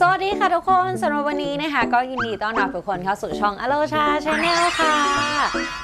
สวัสดีค่ะทุกคนสำหรับวันนี้นะคะ ก็ยินดีต้อนรับทุกคนเข้าสู่ช่องอโลชาชาแนลค่ะ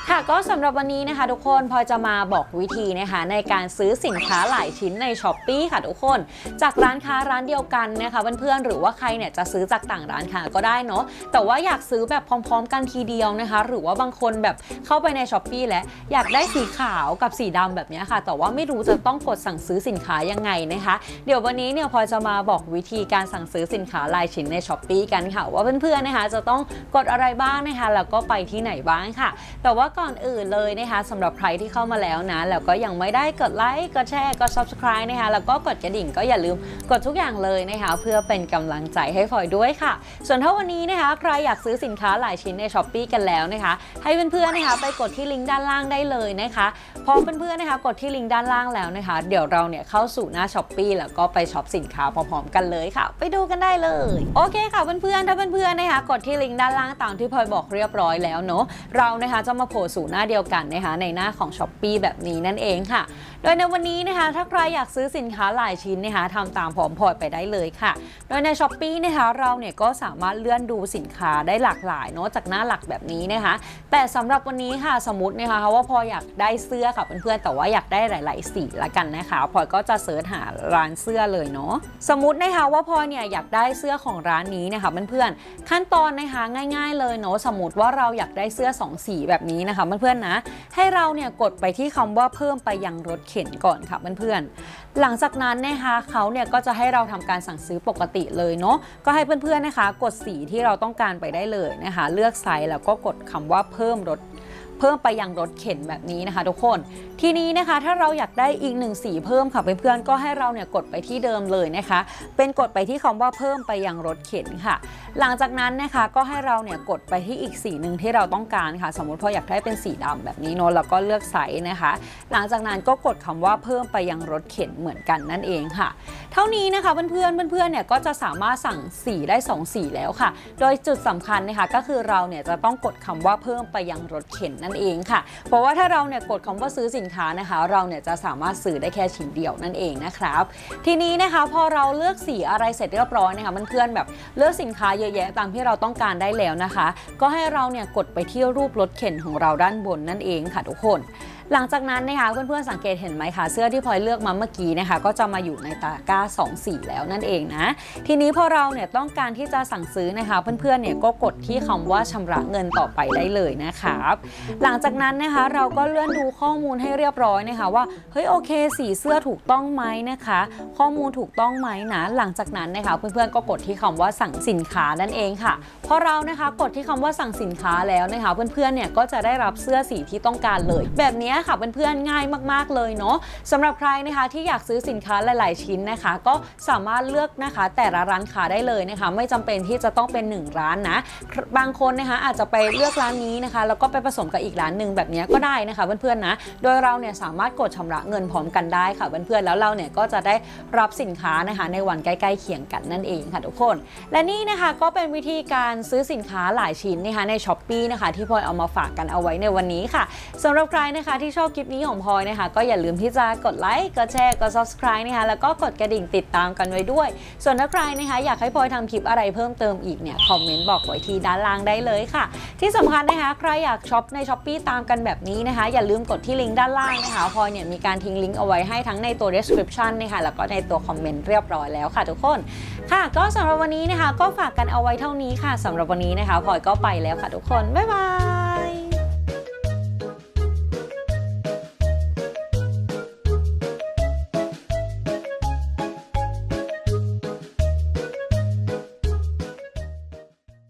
ค่ะก็สำหรับวันนี้นะคะ ทุกคนพลอจะมาบอกวิธีนะคะ ในการซื้อสินค้าหลายชิ้นในช้อปปีค่ะทุกคน จากร้านค้าร้านเดียวกันนะคะเพื่อนๆหรือว่าใครเนี่ยจะซื้อจากต่างร้านค้าก็ได้เนาะแต่ว่าอยากซื้อแบบพร้อม ๆ กันทีเดียวนะคะ หรือว่าบางคนแบบเข้าไปในช้อปปีแล้วอยากได้สีขาวกับสีดำแบบนี้ค่ะ แต่ว่าไม่รู้จะต้องกดสั่งซื้อสินค้ายังไงนะคะ เดี๋ยววันนี้เนี่ยพลอจะมาบอกวิธีการสั่งซื้อสินค้ารายชิ้นในช้อปปีกันค่ะ ว่าเพื่อนๆนะคะจะต้องกดอะไรบ้างนะคะแล้วก็ไปที่ไหนบ้างค่ะ แต่ว่าก่อนอื่นเลยนะคะสำหรับใครที่เข้ามาแล้วนะแล้วก็ยังไม่ได้กดไลค์กดแชร์กด subscribe นะคะแล้วก็กดกระดิ่งก็อย่าลืมกดทุกอย่างเลยนะคะเพื่อเป็นกำลังใจให้พลอยด้วยค่ะ ส่วนถ้าวันนี้นะคะใครอยากซื้อสินค้าหลายชิ้นในช้อปปีกันแล้วนะคะ ให้เพื่อนๆนะคะไปกดที่ลิงก์ด้านล่างได้เลยนะคะพอเพื่อนๆนะคะกดที่ลิงก์ด้านล่างแล้วนะคะ เดี๋ยวเราเนี่ยเข้าสู่หน้าช้อปปีแล้วก็ไปช็อปสินค้าพร้อมๆกันเลยค่ะ ไปดูกันได้เลยโอเคค่ะเพื่อนๆ ถ้าเพื่อนๆ นะคะกดที่ลิงก์ด้านล่างตามที่พลอยบอกเรียบร้อยแล้วเนาะ เรานะคะจะมาโผล่สู่หน้าเดียวกันนะคะในหน้าของช้อปปีแบบนี้นั่นเองค่ะโดยในวันนี้นะคะถ้าใครอยากซื้อสินค้าหลายชิ้นนะคะทำตามพร้อมพลอยไปได้เลยค่ะ โดยในช้อปปีนะคะเราเนี่ยก็สามารถเลื่อนดูสินค้าได้หลากหลายเนาะจากหน้าหลักแบบนี้นะคะ แต่สำหรับวันนี้ค่ะสมมตินะคะว่าพออยากได้เสื้อค่ะเพื่อนๆแต่ว่าอยากได้หลาย ๆ สีละกันนะคะพลอยก็จะเสิร์ชหาร้านเสื้อเลยเนาะสมมตินะคะว่าพอเนี่ยอยากได้เสื้อของร้านนี้นะคะเพื่อนๆขั้นตอนนะคะง่าย ๆ เลยเนาะสมมติว่าเราอยากได้เสื้อสองสีแบบนี้นะคะเพื่อนๆนะให้เราเนี่ยกดไปที่คำว่าเพิ่มไปยังรถเข็นก่อนค่ะเพื่อนๆ หลังจากนั้นนะคะเขาเนี่ยก็จะให้เราทำการสั่งซื้อปกติเลยเนาะ ก็ให้เพื่อนๆนะคะ กดสีที่เราต้องการไปได้เลยนะคะ เลือกไซส์แล้วก็กดคำว่าเพิ่มรถ เพิ่มไปยังรถเข็นแบบนี้นะคะ ทุกคน ทีนี้นะคะถ้าเราอยากได้อีกหนึ่งสีเพิ่มค่ะเพื่อนๆก็ให้เราเนี่ยกดไปที่เดิมเลยนะคะ เป็นกดไปที่คำว่าเพิ่มไปยังรถเข็นค่ะ หลังจากนั้นนะคะก็ให้เราเนี่ยกดไปที่อีกสีหนึ่งที่เราต้องการค่ะ สมมติพออยากได้เป็นสีดำแบบนี้เนอะแล้วก็เลือกไซส์นะคะ หลังจากนั้นก็กดคำว่าเพิ่มไปยังรถเข็นเหมือนกันนั่นเองค่ะ เท่านี้นะคะเพื่อนๆเพื่อนๆเนี่ยก็จะสามารถสั่งสีได้ 2 สีแล้วค่ะ โดยจุดสำคัญนะคะก็คือเราเนี่ยจะต้องกดคำว่าเพิ่มไปยังรถเข็นนั่นเองค่ะ เพราะว่าถ้าเราเนี่ยกดคำว่าซื้อสินค้านะคะ เราเนี่ยจะสามารถซื้อได้แค่ชิ้นเดียวนั่นเองนะครับ ทีนี้นะคะพอเราเลือกสีอะไรเสร็จเรียบร้อยนะคะเพื่อนๆแบบเลือกสินค้าเยอะแยะตามที่เราต้องการได้แล้วนะคะ ก็ให้เราเนี่ยกดไปที่รูปรถเข็นของเราด้านบนนั่นเองค่ะทุกคน หลังจากนั้นนะคะเพื่อนๆสังเกตเห็นไหมคะเสื้อที่พลอยเลือกมาเมื่อกี้นะคะก็จะมาอยู่ในตะกร้า2สีแล้วนั่นเองนะ ทีนี้พอเราเนี่ยต้องการที่จะสั่งซื้อนะคะเพื่อนๆเนี่ยก็กดที่คำว่าชำระเงินต่อไปได้เลยนะครับหลังจากนั้นนะคะเราก็เลื่อนดูข้อมูลให้เรียบร้อยนะคะว่าเฮ้ยโอเค สีเสื้อถูกต้องไหมนะคะ ข้อมูลถูกต้องไหมนะ หลังจากนั้นนะคะเพื่อนๆก็กดที่คำว่าสั่งสินค้านั่นเองค่ะพอเรานะคะกดที่คำว่าสั่งสินค้าแล้วนะคะ เพื่อนๆเนี่ยก็จะได้รับเสื้อสีที่ต้องการเลย แบบนี้ค่ะเพื่อนๆง่ายมากๆเลยเนาะสำหรับใครนะคะที่อยากซื้อสินค้าหลาย ๆ ชิ้นนะคะ ก็สามารถเลือกนะคะแต่ละร้านค้าได้เลยนะคะ ไม่จำเป็นที่จะต้องเป็น 1 ร้านนะ บางคนนะคะอาจจะไปเลือกร้านนี้นะคะ แล้วก็ไปผสมกับอีกร้านหนึ่งแบบนี้ก็ได้นะคะเพื่อนๆนะโดยเราเนี่ยสามารถกดชำระเงินพร้อมกันได้ค่ะเพื่อนๆแล้วเราเนี่ยก็จะได้รับสินค้านะคะในวันใกล้ๆเคียงกันนั่นเองค่ะทุกคน และนี่นะคะก็เป็นวิธีการซื้อสินค้าหลายชิ้นนะคะในช้อปปีนะคะที่พลอยเอามาฝากกันเอาไว้ในวันนี้ค่ะสำหรับใครนะคะที่ที่ชอบคลิปนี้ของพลอยนะคะ ก็อย่าลืมที่จะกดไลค์ กดแชร์ กด subscribe นะคะ แล้วก็กดกระดิ่งติดตามกันไว้ด้วย ส่วนถ้าใครนะคะ อยากให้พลอยทำคลิปอะไรเพิ่มเติมอีกเนี่ย คอมเมนต์บอกไว้ที่ด้านล่างได้เลยค่ะ ที่สำคัญนะคะ ใครอยากช็อปในช้อปปีตามกันแบบนี้นะคะ อย่าลืมกดที่ลิงก์ด้านล่างนะคะพลอยเนี่ยมีการทิ้งลิงก์เอาไว้ให้ทั้งในตัว description นะคะแล้วก็ในตัวคอมเมนต์เรียบร้อยแล้วค่ะทุกคนค่ะ ก็สำหรับวันนี้นะคะ ก็ฝากกันเอาไว้เท่านี้ค่ะสำหรับวันนี้นะคะพลอยก็ไปแล้วค่ะทุกคนบ๊ายบาย